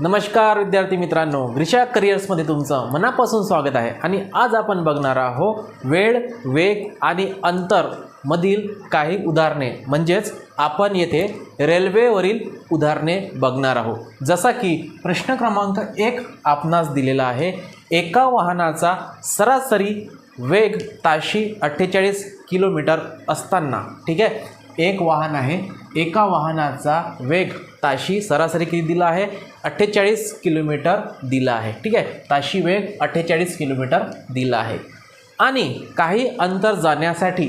नमस्कार विद्यार्थी मित्रांनो. ग्रिशा करिअर्समध्ये तुमचं मनापासून स्वागत आहे. आणि आज आपण बघणार आहोत वेळ वेग आणि अंतर मधील काही उदाहरणे. म्हणजेच आपण येथे रेल्वेवरील उदाहरणे बघणार आहोत. जसा की प्रश्न क्रमांक एक आपणास दिलेला आहे. एका वाहनाचा सरासरी वेग ताशी अठ्ठेचाळीस किलोमीटर असताना. ठीक आहे? एक वाहन आहे. एका वाहनाचा वेग ताशी सरासरी किती दिला आहे? अठ्ठेचाळीस किलोमीटर दिला आहे. ठीक आहे? ताशी वेग अठ्ठेचाळीस किलोमीटर दिला आहे. आणि काही अंतर जाण्यासाठी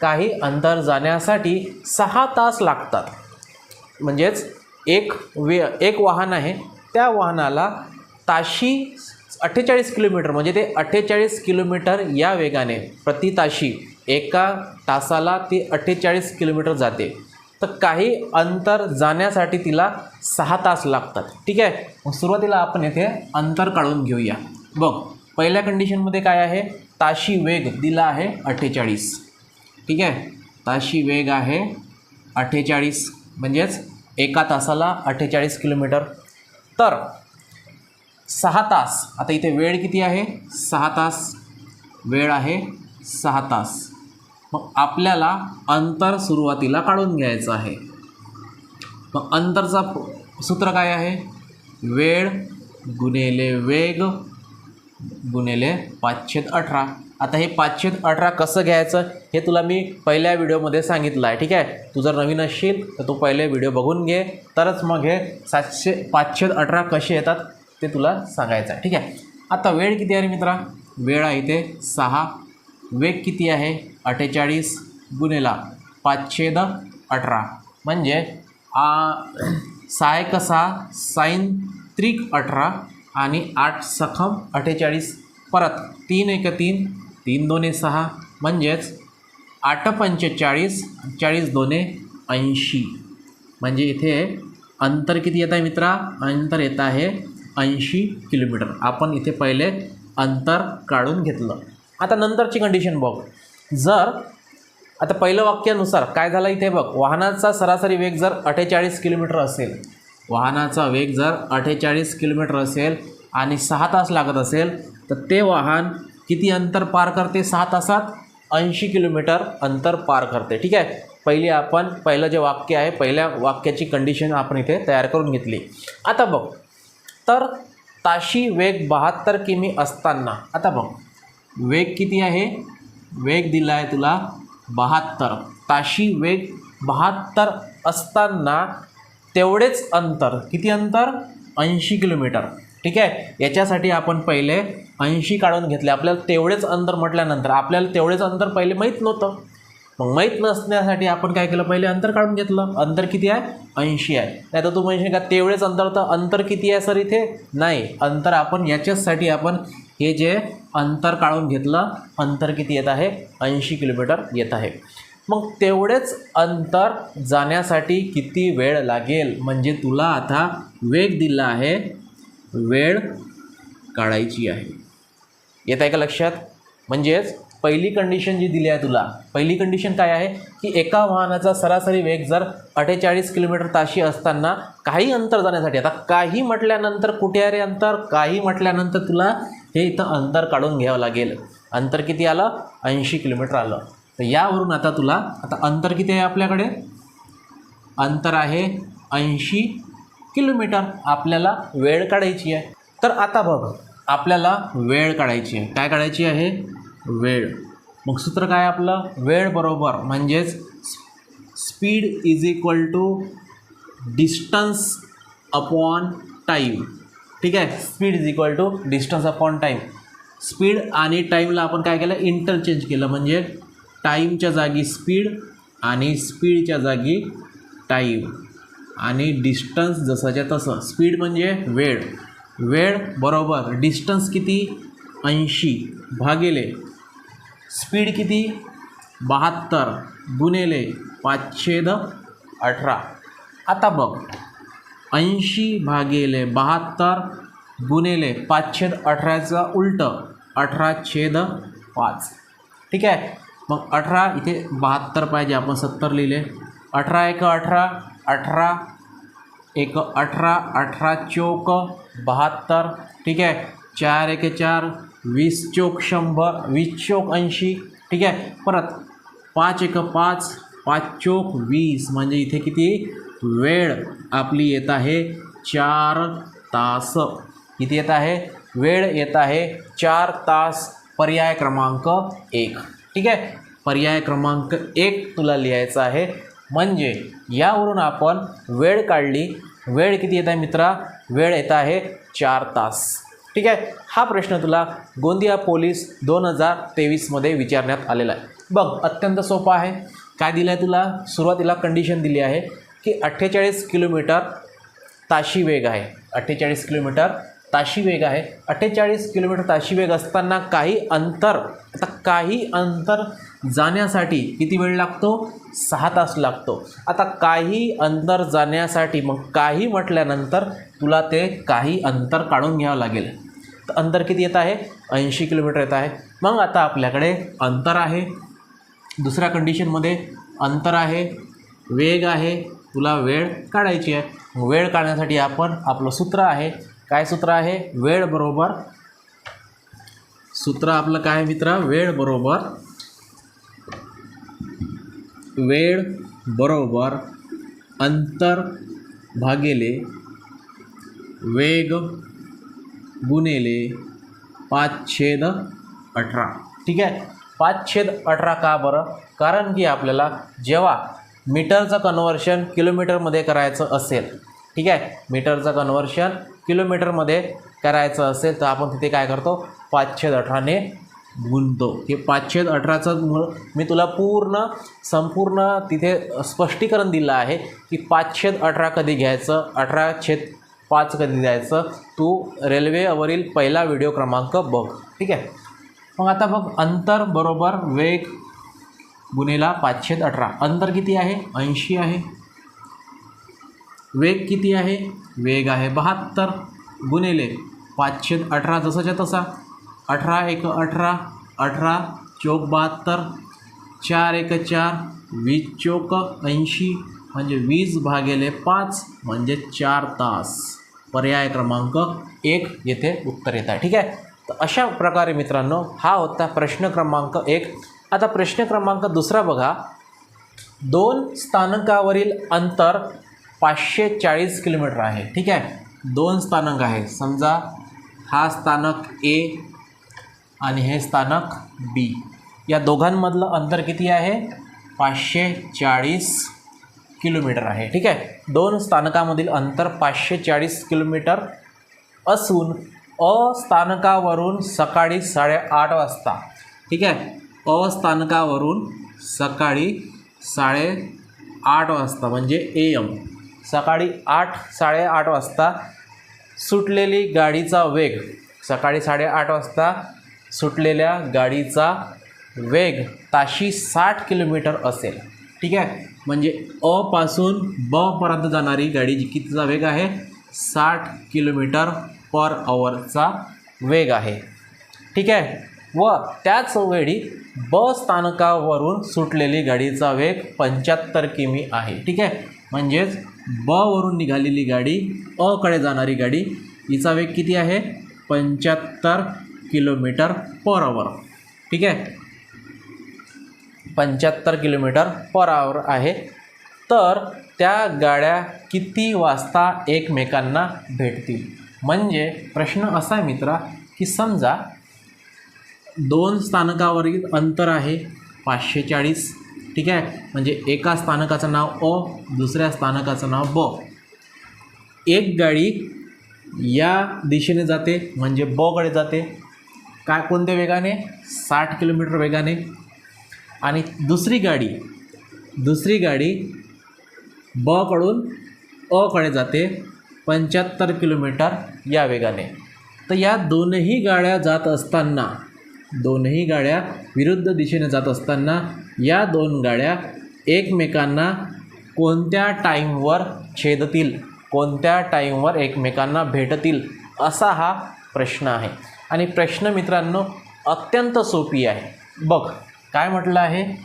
काही अंतर जाण्यासाठी सहा तास लागतात. म्हणजेच एक वे एक वाहन आहे त्या वाहनाला ताशी अठ्ठेचाळीस किलोमीटर म्हणजे ते अठ्ठेचाळीस किलोमीटर या वेगाने प्रति ताशी एका तासाला ती अठ्ठेचाळीस किलोमीटर जाते. तर काही अंतर जाण्यासाठी तिला सहा तास लागतात. ठीक आहे? मग सुरुवातीला आपण येथे अंतर काढून घेऊया. बघ पहिल्या कंडिशनमध्ये काय आहे? ताशी वेग दिला आहे अठ्ठेचाळीस. ठीक आहे? ताशी वेग आहे अठ्ठेचाळीस. म्हणजेच एका तासाला अठ्ठेचाळीस किलोमीटर. तर सहा तास. आता इथे वेळ किती आहे? सहा तास. वेळ आहे सहा तास. मग आपल्याला अंतर सुरुवातीला काढून घ्यायचं आहे. मग अंतरचा सूत्र काय आहे? वेळ गुणेले वेग गुणेले पाचशेत अठरा. आता हे पाचशेत अठरा कसं घ्यायचं? हे तुला मी पहिल्या व्हिडिओमध्ये सांगितलं आहे ठीक आहे? तू जर नवीन असशील तर तू पहिले व्हिडिओ बघून घे. तरच मग हे सातशे पाचशेत अठरा कसे येतात ते तुला सांगायचं आहे ठीक आहे? आता वेळ किती आहे रे मित्रा? वेळ आहे इथे सहा. वेग किती आहे? अठ्ठेचाळीस गुन्हेला पाचशे द अठरा. म्हणजे आ साय कसा? साईन त्रिक अठरा आणि आठ सखम अठ्ठेचाळीस. परत तीन एक तीन तीन दोने सहा. म्हणजेच आठ पंचेचाळीस चाळीस दोने ऐंशी. म्हणजे इथे अंतर किती येत आहे मित्रा? अंतर येत आहे ऐंशी किलोमीटर. आपण इथे पहिले अंतर काढून घेतलं. आता नंतरची कंडिशन बघ. जर आता पहिलं वाक्यानुसार काय झालं इथे बघ वाहनाचा सरासरी वेग जर अठ्ठेचाळीस किलोमीटर असेल वाहनाचा वेग जर अठ्ठेचाळीस किलोमीटर असेल आणि सहा तास लागत असेल तर ते वाहन किती अंतर पार करते? सहा तासात ऐंशी किलोमीटर अंतर पार करते. ठीक आहे? पहिले आपण पहिलं जे वाक्य आहे पहिल्या वाक्याची कंडिशन आपण इथे तयार करून घेतली. आता बघ तर ताशी वेग बहात्तर किमी असताना आता बघ वेग किती आहे? वेग दिला आहे तुला बहात्तर. ताशी वेग बहात्तर असताना तेवढेच अंतर. किती अंतर? ऐंशी किलोमीटर. ठीक आहे? याच्यासाठी आपण पहिले ऐंशी काढून घेतले. आपल्याला तेवढेच अंतर म्हटल्यानंतर आपल्याला तेवढेच अंतर पहिले माहीत नव्हतं. मग माहीत नसण्यासाठी आपण काय केलं? पहिले अंतर काढून घेतलं. अंतर किती आहे? ऐंशी आहे. नाही तर तू म्हणशील का तेवढेच अंतर तर अंतर किती आहे सर इथे? नाही. अंतर आपण याच्याचसाठी आपण हे जे अंतर काढून घेतलं अंतर किती येत आहे? ऐंशी किलोमीटर येत आहे. मग तेवढेच अंतर जाण्यासाठी किती वेळ लागेल? म्हणजे तुला आता वेग दिला आहे. वेळ काढायची आहे. येत आहे का लक्षात? म्हणजेच पहिली कंडिशन जी दिली आहे तुला पहिली कंडिशन काय आहे? की एका वाहनाचा सरासरी वेग जर अठ्ठेचाळीस किलोमीटर ताशी असताना काही अंतर जाण्यासाठी आता काही म्हटल्यानंतर कुठे आहे अंतर? काही म्हटल्यानंतर तुला हे इथं अंतर काढून घ्यावं लागेल. अंतर किती आलं? ऐंशी किलोमीटर आलं. तर यावरून आता तुला आता अंतर किती आहे आपल्याकडे? अंतर आहे ऐंशी किलोमीटर. आपल्याला वेळ काढायची आहे. तर आता बघ आपल्याला वेळ काढायची आहे. काय काढायची आहे? वेळ. मग सूत्र काय आपलं? वेळ बरोबर म्हणजेच speed is equal to distance upon time ठीक आहे? Speed is equal to distance upon time speed आणि टाईमला आपण काय केलं? इंटरचेंज केलं. म्हणजे टाईमच्या जागी स्पीड आणि स्पीडच्या जागी टाईम आणि डिस्टन्स जसंच्या तसं. स्पीड म्हणजे वेळ. वेळ बरोबर डिस्टन्स किती? ऐंशी भागिले. स्पीड किती? बहात्तर गुणेले पाचशे द अठरा. आता बघ. ऐंशी भागिले बहात्तर गुणिले पाचशे अठराचं उलटं अठरा छेद पाच. ठीक आहे? मग अठरा इथे बहात्तर पाहिजे. आपण सत्तर लिहिले. अठरा एक अठरा अठरा एक अठरा अठरा चोक बहात्तर. ठीक आहे? चार एक चार वीस चोक शंभर वीस चोक ऐंशी. ठीक आहे? परत पाच एक पाच पाच चोक वीस. म्हणजे इथे किती? वेळ आपली येत आहे चार तास. किती येत आहे? वेळ येत आहे चार तास पर्याय क्रमांक एक. ठीक आहे? पर्याय क्रमांक एक तुला लिहायचा आहे. म्हणजे यावरून आपण वेळ काढली. वेळ किती येत आहे मित्रा? वेळ येत आहे चार तास. ठीक आहे? हा प्रश्न तुला गोंदिया पोलीस दोन हजार तेवीसमध्ये विचारण्यात आलेला आहे. बघ अत्यंत सोपा आहे. काय दिलं आहे तुला? सुरुवातीला कंडिशन दिली आहे. की अठ्ठेचाळीस किलोमीटर ताशी वेग आहे. अठ्ठेचाळीस किलोमीटर ताशी वेग आहे. अठ्ठेचाळीस किलोमीटर ताशी वेग असताना काही अंतर आता काही अंतर जाण्यासाठी किती वेळ लागतो? सहा तास लागतो. आता काही अंतर जाण्यासाठी मग काही म्हटल्यानंतर तुला ते काही अंतर काढून घ्यावं लागेल. तर अंतर किती येत आहे? ऐंशी किलोमीटर येत आहे. मग आता आपल्याकडे अंतर आहे. दुसऱ्या कंडिशनमध्ये अंतर आहे वेग आहे तुला वेळ काढायची आहे. वेळ काढण्यासाठी आपण आपलं सूत्र आहे. काय सूत्र आहे? वेळ बरोबर. सूत्र आपलं काय मित्र? वेळ बरोबर. वेळ बरोबर अंतर भागेले वेग गुणेले पाच छेद अठरा. ठीक आहे? पाच छेद अठरा का बरं? कारण की आपल्याला जेव्हा मीटरचं कन्व्हर्शन किलोमीटरमध्ये करायचं असेल. ठीक आहे? मीटरचं कन्व्हर्शन किलोमीटरमध्ये करायचं असेल तर आपण तिथे काय करतो? पाचशेद अठराने गुंतो हे पाचशेद अठराचं मी तुला पूर्ण संपूर्ण तिथे स्पष्टीकरण दिलं आहे की पाचशेद अठरा कधी घ्यायचं? अठरा छेद पाच कधी द्यायचं? तू रेल्वेवरील पहिला व्हिडिओ क्रमांक बघ. ठीक आहे? मग आता बघ अंतर बरोबर वेग गुणेला पाचशेद अठरा. अंतर किती आहे? ऐंशी आहे. वेग किती आहे? वेग आहे बहात्तर. गुणेले पाचशे अठरा जसाच्या तसा. अठरा एक अठरा अठरा चौक बहात्तर चार एक चार वीस चौक ऐंशी म्हणजे वीस भागेले पाच म्हणजे चार तास. पर्याय क्रमांक एक येथे उत्तर येत आहे. ठीक आहे? तर अशा प्रकारे मित्रांनो हा होता प्रश्न क्रमांक एक. आता प्रश्न क्रमांक दुसरा बघा. दोन स्थानकावरील अंतर पाचशे चाळीस किलोमीटर आहे. ठीक आहे? दोन स्थानक आहे समजा हा स्थानक ए आणि हे स्थानक बी या दोघांमधलं अंतर किती आहे? पाचशे चाळीस किलोमीटर आहे. ठीक आहे? दोन स्थानकामधील अंतर पाचशे चाळीस किलोमीटर असून अ स्थानकावरून सकाळी साडेआठ वाजता. ठीक आहे? अ स्थानकावरून सकाळी साडे आठ वाजता म्हणजे ए एम सकाळी आठ साडेआठ वाजता सुटलेली गाडीचा वेग. सकाळी साडेआठ वाजता सुटलेल्या गाडीचा वेग ताशी साठ किलोमीटर असेल. ठीक आहे? म्हणजे अपासून बपर्यंत जाणारी गाडी जी कितीचा वेग आहे? साठ किलोमीटर पर आवरचा वेग आहे. ठीक आहे? व त्याच वेळी बस स्थानकावरून सुटलेली गाडीचा वेग पंच्याहत्तर किमी आहे. ठीक आहे? म्हणजेच ब वरून निघालेली गाडी अकडे जाणारी गाडी हिचा वेग किती आहे? पंच्याहत्तर किलोमीटर पर आवर ठीक आहे? पंच्याहत्तर किलोमीटर पर आवर आहे. तर त्या गाड्या किती वाजता एकमेकांना भेटतील? म्हणजे प्रश्न असा आहे मित्रा की समजा दोन स्थानकावरील अंतर आहे पाचशे चाळीस ठीक आहे? म्हणजे एका स्थानकाचं नाव अ दुसऱ्या स्थानकाचं नाव ब. एक गाडी या दिशेने जाते म्हणजे बकडे जाते. काय कोणत्या वेगाने? साठ किलोमीटर वेगाने. आणि दुसरी गाडी दुसरी गाडी बकडून अकडे जाते पंच्याहत्तर किलोमीटर या वेगाने. तर या दोनही गाड्या जात असताना दोनही गाड्या विरुद्ध दिशेने जात असताना या दोन गाड्या एकमेकांना कोणत्या टाईमवर छेदतील कोणत्या टाईमवर एकमेकांना भेटतील असा हा प्रश्न आहे. आणि प्रश्न मित्रांनो अत्यंत सोपी आहे. बघ काय म्हटलं आहे?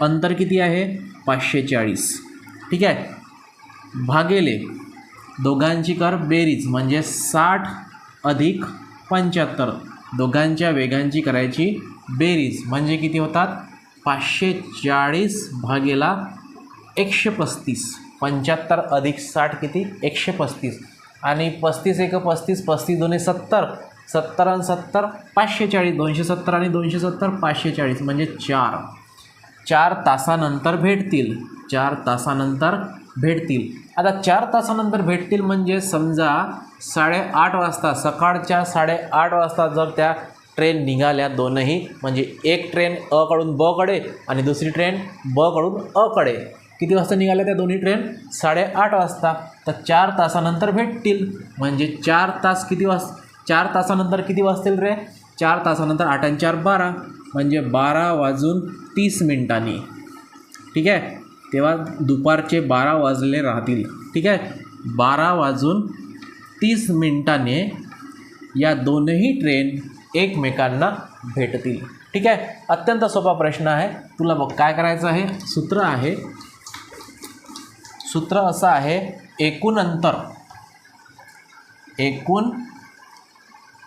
अंतर किती आहे? पाचशे चाळीस. ठीक आहे? भागेले. दोघांची कर बेरीज म्हणजे साठ अधिक पंच्याहत्तर. दोघांच्या वेगांची करायची बेरीज. म्हणजे किती होतात? पाचशे चाळीस भागेला एकशे पस्तीस. पंच्याहत्तर अधिक साठ किती? एकशे पस्तीस. आणि पस्तीस एक पस्तीस पस्तीस दोन्ही सत्तर. सत्तर आणि सत्तर पाचशे चाळीस दोनशे सत्तर आणि दोनशे सत्तर पाचशे चाळीस म्हणजे चार. चार तासानंतर भेटतील. चार तासानंतर भेटतील. आता चार तासानंतर भेटतील म्हणजे समजा साडेआठ वाजता सकाळच्या साडेआठ वाजता जर त्या ट्रेन निघाल्या दोनही म्हणजे एक ट्रेन अकडून बकडे आणि दुसरी ट्रेन बकडून अकडे किती वाजता निघाल्या त्या दोन्ही ट्रेन साडेआठ वाजता. तर चार तासानंतर भेटतील. म्हणजे चार तास किती वाज चार तासानंतर किती वाजतील रे? चार तासानंतर आठ आणि चार बारा म्हणजे बारा वाजून तीस मिनिटांनी. ठीक आहे? तेव्हा दुपारचे बारा वाजले राहतील. ठीक आहे? बारा वाजून तीस मिनटाने या दोनही ट्रेन एकमेकांना भेटतील. ठीक आहे? अत्यंत सोपा प्रश्न आहे. तुला बघ काय करायचं आहे? सूत्र आहे. सूत्र असं आहे एकूण अंतर. एकूण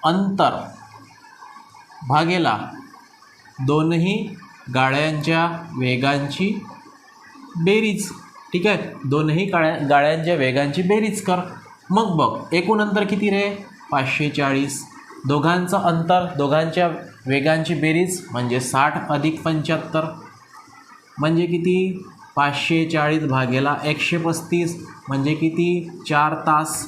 अंतर भागेला दोनही गाड्यांच्या वेगांची बेरीज. ठीक आहे? दोनही गाड्या गाड्यांच्या वेगांची बेरीज कर. मग बघ एकूण अंतर किती रे? पाचशे चाळीस. दोघांचं अंतर दोघांच्या वेगांची बेरीज म्हणजे साठ अधिक पंच्याहत्तर. म्हणजे किती? पाचशे चाळीस भागेला एकशे पस्तीस. म्हणजे किती? चार तास.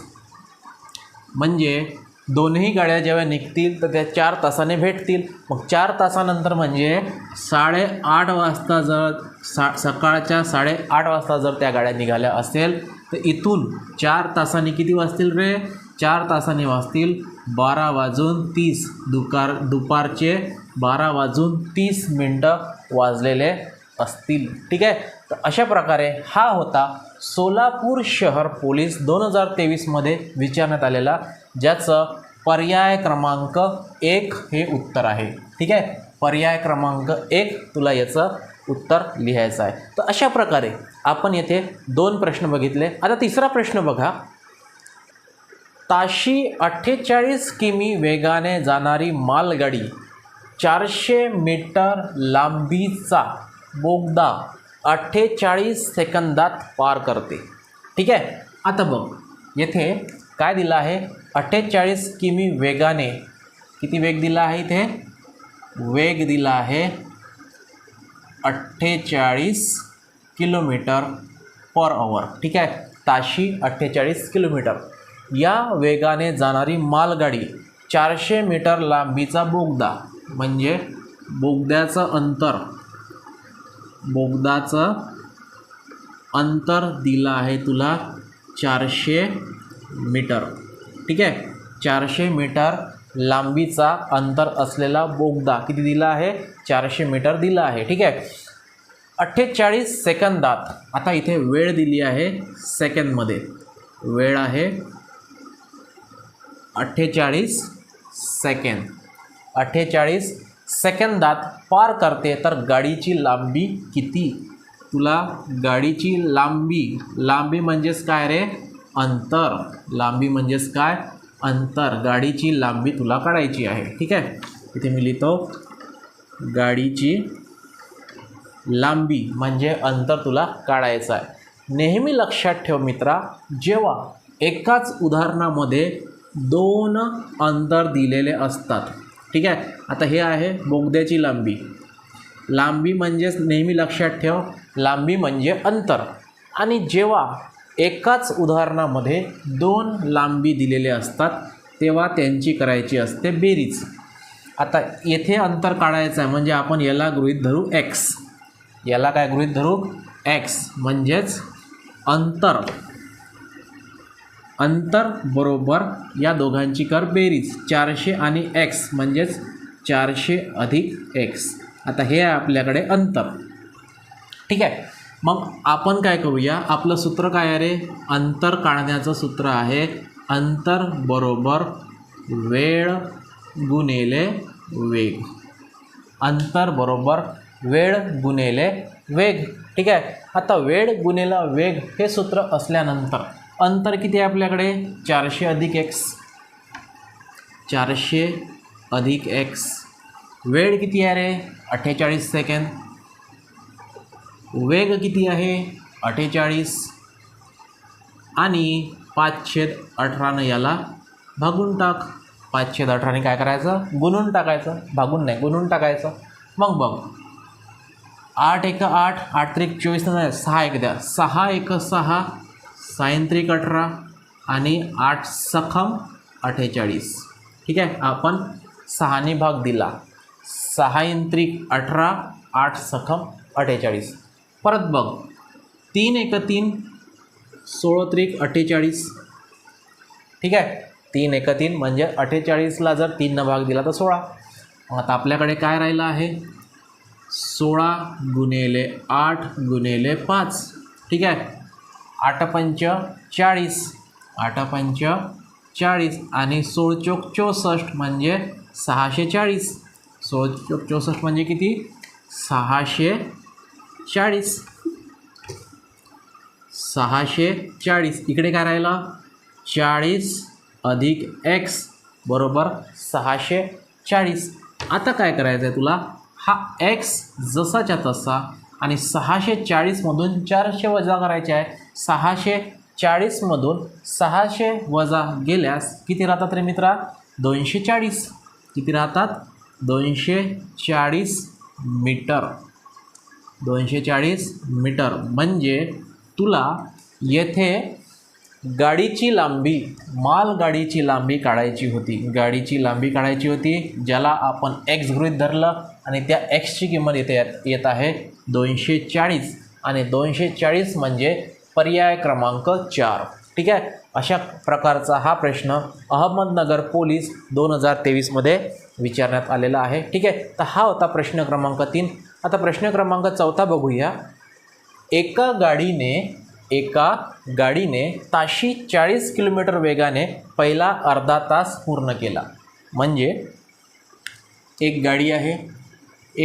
म्हणजे दोनही गाड्या जेव्हा निघतील तर त्या चार तासाने भेटतील. मग चार तासानंतर म्हणजे साडेआठ वाजता जर सा सकाळच्या साडेआठ वाजता जर त्या गाड्या निघाल्या असेल तर इथून चार तासाने किती वाजतील रे? चार तासाने वाजतील बारा वाजून तीस. दुपार दुपारचे बारा वाजून तीस मिनटं वाजलेले असतील. ठीक आहे? तर अशा प्रकारे हा होता सोलापूर शहर पोलीस दोन हजार तेवीसमध्ये विचारण्यात आलेला ज्याचं पर्याय क्रमांक एक हे उत्तर आहे. ठीक आहे? पर्याय क्रमांक एक तुला याचं उत्तर लिहायचं आहे. तर अशा प्रकारे आपण येथे दोन प्रश्न बघितले. आता तिसरा प्रश्न बघा. ताशी अठ्ठेचाळीस किमी वेगाने जाणारी मालगाडी चारशे मीटर लांबीचा बोगदा अठ्ठेचाळीस सेकंदात पार करते. ठीक आहे? आता बघ येथे काय दिलं आहे? अठ्ठेचाळीस किमी वेगाने किती वेग दिला आहे इथे? वेग दिला आहे अठ्ठेचाळीस किलोमीटर पर आवर ठीक आहे? ताशी अठ्ठेचाळीस किलोमीटर. या वेगाने जाणारी मालगाडी चारशे मीटर लांबीचा बोगदा म्हणजे बोगद्याचं अंतर बोगदाचं अंतर दिलं आहे तुला चारशे मीटर. ठीक आहे? चारशे मीटर लांबीचा अंतर असलेला बोगदा किती दिला आहे? चारशे मीटर दिला आहे. ठीक आहे? अठ्ठेचाळीस सेकंदात आता इथे वेळ दिली आहे सेकंदमध्ये. वेळ आहे अठ्ठेचाळीस सेकंद. अठ्ठेचाळीस सेकंदात पार करते तर गाडीची लांबी किती? तुला गाडीची लांबी लांबी म्हणजेच काय रे? अंतर. लांबी म्हणजेच काय? अंतर गाडीची लांबी तुला काढायची आहे. ठीक आहे? इथे मी लिहितो गाडीची लांबी म्हणजे अंतर तुला काढायचं आहे. नेहमी लक्षात ठेव मित्रा जेव्हा एकाच उदाहरणामध्ये दोन अंतर दिलेले असतात. ठीक आहे? आता हे आहे बोगद्याची लांबी. लांबी म्हणजेच नेहमी लक्षात ठेव लांबी म्हणजे अंतर. आणि जेव्हा एकाच उदाहरणामध्ये दोन लांबी दिलेले असतात तेव्हा त्यांची करायची असते बेरीज. आता येथे अंतर काढायचं आहे म्हणजे आपण याला गृहीत धरू एक्स याला काय गृहीत धरू? एक्स म्हणजेच अंतर. अंतर बरोबर या दोघांची कर बेरीज चारशे आणि एक्स म्हणजेच चारशे अधिक एक्स आता हे आहे आपल्याकडे अंतर. ठीक आहे? मग आपण काय करूया? आपलं सूत्र काय आहे रे? अंतर काढण्याचं सूत्र आहे. अंतर बरोबर वेळ गुणेले वेग. अंतर बरोबर वेळ गुणेले वेग. ठीक आहे? आता वेळ गुणेला वेग हे सूत्र असल्यानंतर अंतर किती आहे आपल्याकडे? चारशे अधिक एक्स. चारशे अधिक एक्स. वेळ किती आहे रे? अठ्ठेचाळीस सेकंद. वेग किती आहे? अठ्ठेचाळीस. आणि पाचशेद अठरानं याला भागून टाक. पाचशेद अठराने काय करायचं? गुणून टाकायचं. भागून नाही गुणून टाकायचं. मग बघ. आठ एक आठ आठ त्रिक चोवीस नाही सहा एक द्या. सहा एक सहा सायंत्रिक अठरा आणि आठ सखम अठ्ठेचाळीस. ठीक आहे? आपण सहाने भाग दिला. सहा इंत्रिक अठरा आठ सखम अठ्ठेचाळीस. परत बघ. तीन एक तीन सोळा त्रिक अठ्ठेचाळीस. ठीक आहे? तीन एक तीन म्हणजे अठ्ठेचाळीसला जर तीननं भाग दिला तर सोळा. आता आपल्याकडे काय राहिलं आहे? सोळा गुणेले आठ गुणेले पाच. ठीक आहे? आठ पंच चाळीस. आठ पंच चाळीस आणि सोळ चोक चौसष्ट म्हणजे सहाशे चाळीस. सोळ चोक चौसष्ट म्हणजे किती? सहाशे चाळीस. सहाशे चाळीस. इकडे काय राहिलं? चाळीस अधिक एक्स बरोबर सहाशे चाळीस. आता काय करायचं आहे तुला? हा एक्स जसाच्या तसा आणि सहाशे चाळीसमधून चारशे वजा करायचे आहे. सहाशे चाळीसमधून सहाशे वजा गेल्यास किती राहतात रे मित्रा? दोनशे चाळीस. किती राहतात? दोनशे चाळीस मीटर. दोनशे चाळीस मीटर. म्हणजे तुला येथे गाडीची लांबी मालगाडीची लांबी काढायची होती. गाडीची लांबी काढायची होती ज्याला आपण एक्स गृहित धरलं आणि त्या एक्सची किंमत येते येत आहे दोनशे चाळीस आणि दोनशे चाळीस म्हणजे पर्याय क्रमांक चार. ठीक आहे? अशा प्रकारचा हा प्रश्न अहमदनगर पोलीस दोन हजार तेवीसमध्ये विचारण्यात आलेला आहे. ठीक आहे? तर हा होता प्रश्न क्रमांक तीन. आता प्रश्न क्रमांक चौथा बघूया. एका गाडीने एका गाडीने ताशी चाळीस किलोमीटर वेगाने पहिला अर्धा तास पूर्ण केला. म्हणजे एक गाडी आहे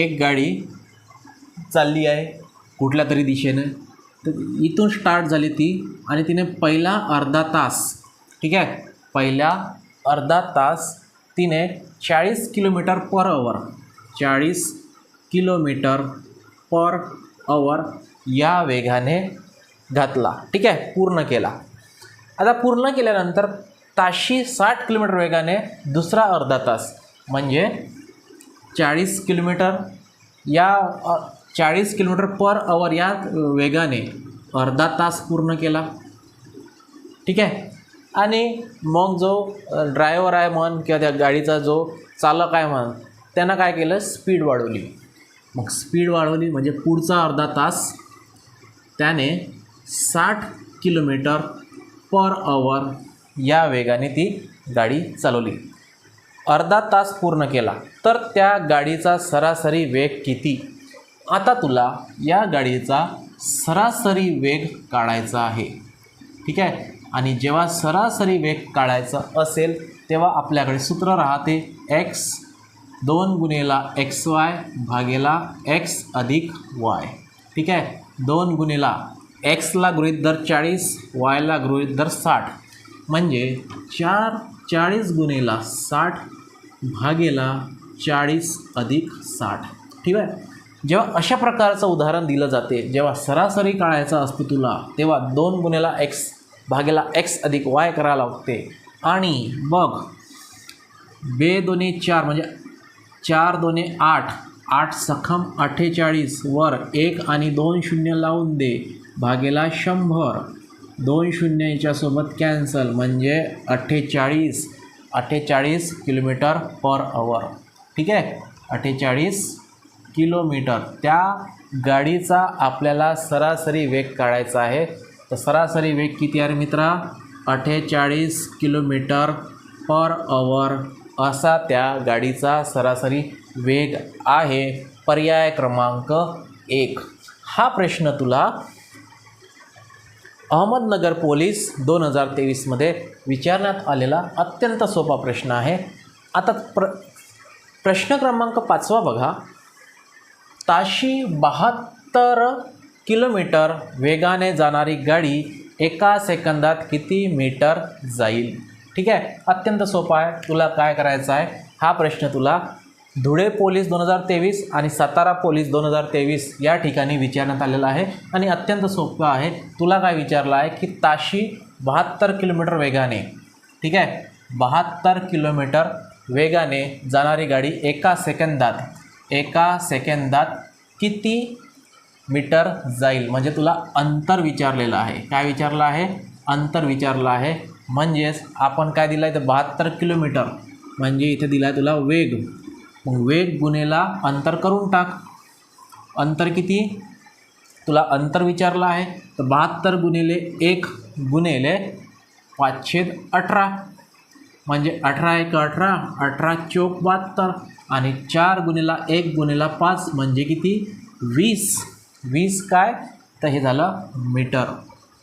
एक गाडी चालली आहे कुठल्या तरी दिशेने. तर इथून स्टार्ट झाली ती आणि तिने पहिला अर्धा तास ठीक आहे? पहिल्या अर्धा तास तिने चाळीस किलोमीटर पर अवर चाळीस किलोमीटर पर अवर या वेगाने घातला. ठीक आहे? पूर्ण केला. आता पूर्ण केल्यानंतर ताशी साठ किलोमीटर वेगाने दुसरा अर्धा तास म्हणजे चाळीस किलोमीटर या चाळीस किलोमीटर पर अवर या वेगाने अर्धा तास पूर्ण केला. ठीक आहे? आणि मग जो ड्रायव्हर आहे म्हण किंवा त्या गाडीचा जो चालक आहे म्हण त्यानं काय केलं? स्पीड वाढवली. मग स्पीड वाढवली म्हणजे पुढचा अर्धा तास त्याने साठ किलोमीटर पर अवर या वेगाने ती गाडी चालवली. अर्धा तास पूर्ण केला तर त्या गाडीचा सरासरी वेग किती? आता तुला या गाडीचा सरासरी वेग काढायचा आहे. ठीक आहे? आणि जेव्हा सरासरी वेग काढायचा असेल तेव्हा आपल्याकडे सूत्र राहते एक्स दोन गुणेला एक्स वाय भागेला एक्स अधिक वाय. ठीक आहे? दोन गुणेला एक्सला गृहीत दर चाळीस वायला गृहीत दर साठ. म्हणजे चार चाळीस गुणेला साठ भागेला चाळीस अधिक साठ. ठीक आहे? जेव्हा अशा प्रकारचं उदाहरण दिलं जाते जेव्हा सरासरी काढायचा असतो तुला तेव्हा दोन गुणेला एक्स भागेला एक्स अधिक वाय करायला लागते. आणि बघ बे दोन्ही चार म्हणजे चार दोन्ही आठ आठ सखम अठ्ठेचाळीसवर एक आणि दोन शून्य लावून दे. भागेला शंभर. दोन शून्य याच्यासोबत कॅन्सल म्हणजे अठ्ठेचाळीस. अठ्ठेचाळीस किलोमीटर पर अवर ठीक आहे? अठ्ठेचाळीस किलोमीटर त्या गाडीचा आपल्याला सरासरी वेग काढायचा आहे. तर सरासरी वेग किती आहे मित्रा? अठ्ठेचाळीस किलोमीटर पर अवर असा त्या गाडीचा सरासरी वेग आहे. पर्याय क्रमांक एक. हा प्रश्न तुला अहमदनगर पोलीस दोन हजार तेवीसमध्ये विचारण्यात आलेला अत्यंत सोपा प्रश्न आहे. आता प्र प्रश्न क्रमांक पाचवा बघा. ताशी बहात्तर किलोमीटर वेगाने जाणारी गाडी एका सेकंदात किती मीटर जाईल? ठीक आहे? अत्यंत सोपा आहे. तुला काय करायचं आहे? हा प्रश्न तुला धुळे पोलीस दोन हजार तेवीस आणि सातारा पोलीस दोन हजार तेवीस या ठिकाणी विचारण्यात आलेला आहे आणि अत्यंत सोपं आहे. तुला काय विचारलं आहे की ताशी बहात्तर किलोमीटर वेगाने ठीक आहे? बहात्तर किलोमीटर वेगाने जाणारी गाडी एका सेकंदात एका सेकंदात किती मीटर जाईल? म्हणजे तुला अंतर विचारलेलं आहे. काय विचारलं आहे? अंतर विचारलं आहे. म्हणजेच आपण काय दिलं आहे तर बहात्तर किलोमीटर. म्हणजे इथे दिला आहे तुला वेग. मग वेग गुन्हेला अंतर करून टाक. अंतर किती? तुला अंतर विचारलं आहे. तर बहात्तर गुन्हेले एक गुन्हेले पाचशे अठरा. म्हणजे अठरा एक अठरा अठरा चौक बहात्तर आणि चार गुन्हेला एक गुन्हेला पाच म्हणजे किती? वीस. वीस काय? तर हे झालं मीटर.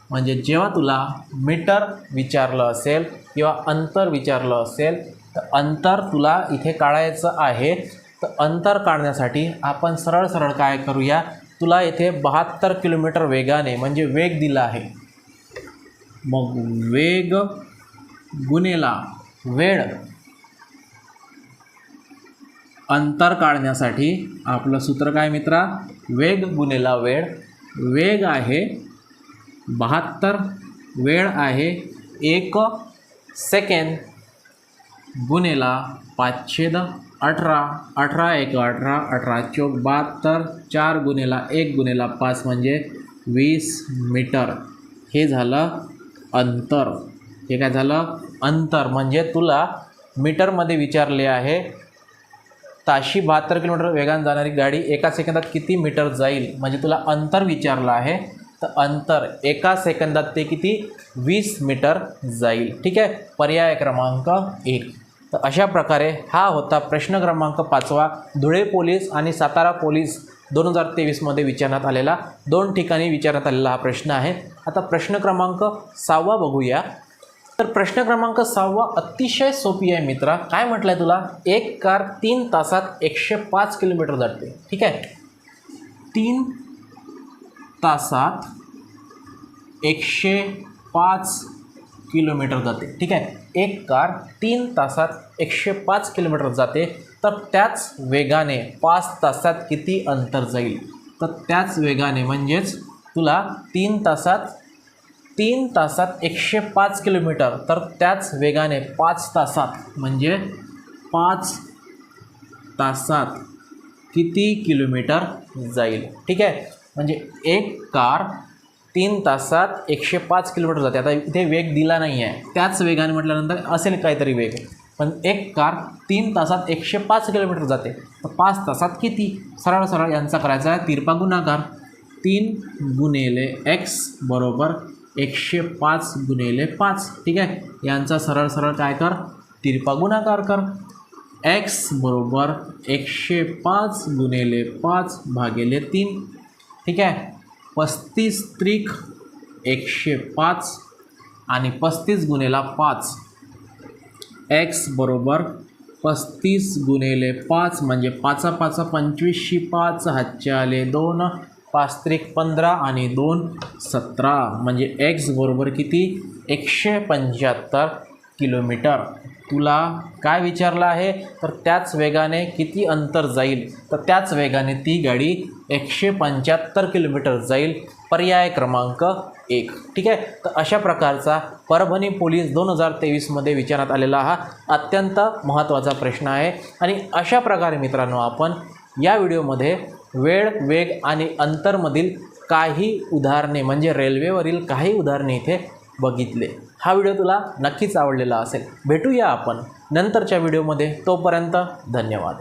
म्हणजे जेव्हा तुला मीटर विचारलं असेल किंवा अंतर विचारलं असेल तर अंतर तुला इथे काढायचं आहे. तर अंतर काढण्यासाठी आपण सरळ सरळ काय करूया? तुला इथे बहात्तर किलोमीटर वेगाने म्हणजे वेग दिला आहे. मग वेग गुन्हेला वेळ अंतर काढण्यासाठी आपलं सूत्र काय मित्रा? वेग गुन्हेला वेळ. वेग आहे बहात्तर वेळ आहे एक सेकंड गुन्हेला पाचशे द अठरा अठरा एक अठरा अठरा चौक बहात्तर चार गुन्हेला एक गुन्हेला पाच म्हणजे वीस मीटर. हे झालं अंतर. हे काय झालं? अंतर. म्हणजे तुला मीटरमध्ये विचारले आहे ताशी बहात्तर किलोमीटर वेगाने जाणारी गाडी एका सेकंदात किती मीटर जाईल? म्हणजे तुला अंतर विचारलं आहे तर अंतर एका सेकंदात ते किती? वीस मीटर जाईल. ठीक आहे? पर्याय क्रमांक एक. तर अशा प्रकारे हा होता प्रश्न क्रमांक पाचवा. धुळे पोलीस आणि सातारा पोलीस दोन हजार तेवीसमध्ये विचारण्यात आलेला दोन ठिकाणी विचारण्यात आलेला हा प्रश्न आहे. आता प्रश्न क्रमांक सहावा बघूया. तर प्रश्न क्रमांक सहावा अतिशय सोपी आहे मित्रा. काय म्हटलं आहे तुला? एक कार तीन तासात एकशे पाच किलोमीटर जाते. ठीक आहे? तीन तासात एकशे पाच किलोमीटर जाते. ठीक आहे? एक कार तीन तासात एकशे पाच किलोमीटर जाते. तर त्याच वेगाने पाच तासात किती अंतर जाईल? तर त्याच वेगाने म्हणजेच तुला तीन तासात तीन तासात एकशे पाच किलोमीटर तर त्याच वेगाने पाच तासात म्हणजे पाच तासात किती किलोमीटर जाईल? ठीक आहे? म्हणजे एक कार तीन तासात एकशे पाच किलोमीटर जाते. आता इथे वेग दिला नाही आहे त्याच वेगाने म्हटल्यानंतर असेल काहीतरी वेग. पण एक कार तीन तासात एकशे पाच किलोमीटर जाते. तर पाच तासात किती? सरळ सरळ यांचा करायचा आहे तिरपा गुणाकार. तीन गुणेले एक्स बरोबर एकशे पाच गुणेले पाच. ठीक आहे? यांचा सरळ सरळ काय कर? तिरपा गुणाकार कर. एक्स बरोबर एकशे पाच गुणेले पाच भागेले तीन. ठीक आहे? पस्तीस त्रिक एकशे पाच आणि पस्तीस गुणेला पाच. एक्स बरोबर पस्तीस गुणेले पाच म्हणजे पाचा पाचा पंचवीसशी पाच हातचे आले दोन पाच त्रिक पंधरा आणि दोन सतरा. म्हणजे एक्स बरोबर किती? एकशे पंच्याहत्तर किलोमीटर. तुला काय विचारलं आहे? तर त्याच वेगाने किती अंतर जाईल? तर त्याच वेगाने ती गाडी एकशे पंच्याहत्तर किलोमीटर जाईल. पर्याय क्रमांक एक. ठीक आहे? तर अशा प्रकारचा परभणी पोलीस दोन हजार तेवीसमध्ये विचारण्यात आलेला हा अत्यंत महत्त्वाचा प्रश्न आहे. आणि अशा प्रकारे मित्रांनो आपण या व्हिडिओमध्ये वेळ वेग आणि अंतरमधील काही उदाहरणे म्हणजे रेल्वेवरील काही उदाहरणे इथे बघितले. हा व्हिडिओ तुला नक्कीच आवडलेला असेल. भेटूया आपण नंतरच्या व्हिडिओमध्ये. तोपर्यंत धन्यवाद.